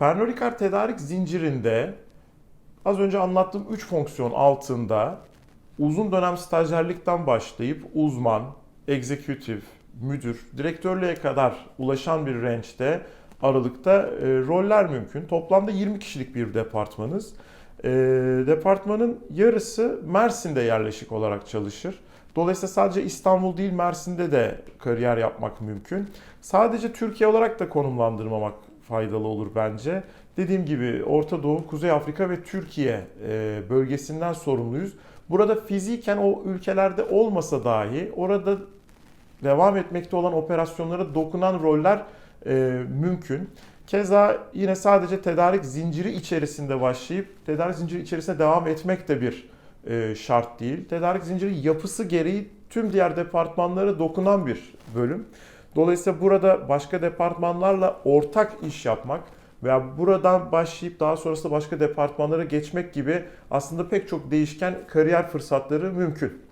Pernod Ricard tedarik zincirinde az önce anlattığım 3 fonksiyon altında uzun dönem stajyerlikten başlayıp uzman, executive, müdür, direktörlüğe kadar ulaşan bir range'de aralıkta e, roller mümkün. Toplamda 20 kişilik bir departmanız. E, departmanın yarısı Mersin'de yerleşik olarak çalışır. Dolayısıyla sadece İstanbul değil Mersin'de de kariyer yapmak mümkün. Sadece Türkiye olarak da konumlandırmamak faydalı olur bence. Dediğim gibi Orta Doğu, Kuzey Afrika ve Türkiye e, bölgesinden sorumluyuz. Burada fiziken o ülkelerde olmasa dahi orada devam etmekte olan operasyonlara dokunan roller e, mümkün. Keza yine sadece tedarik zinciri içerisinde başlayıp tedarik zinciri içerisinde devam etmek de bir e, şart değil. Tedarik zinciri yapısı gereği tüm diğer departmanlara dokunan bir bölüm. Dolayısıyla burada başka departmanlarla ortak iş yapmak veya buradan başlayıp daha sonrasında başka departmanlara geçmek gibi aslında pek çok değişken kariyer fırsatları mümkün.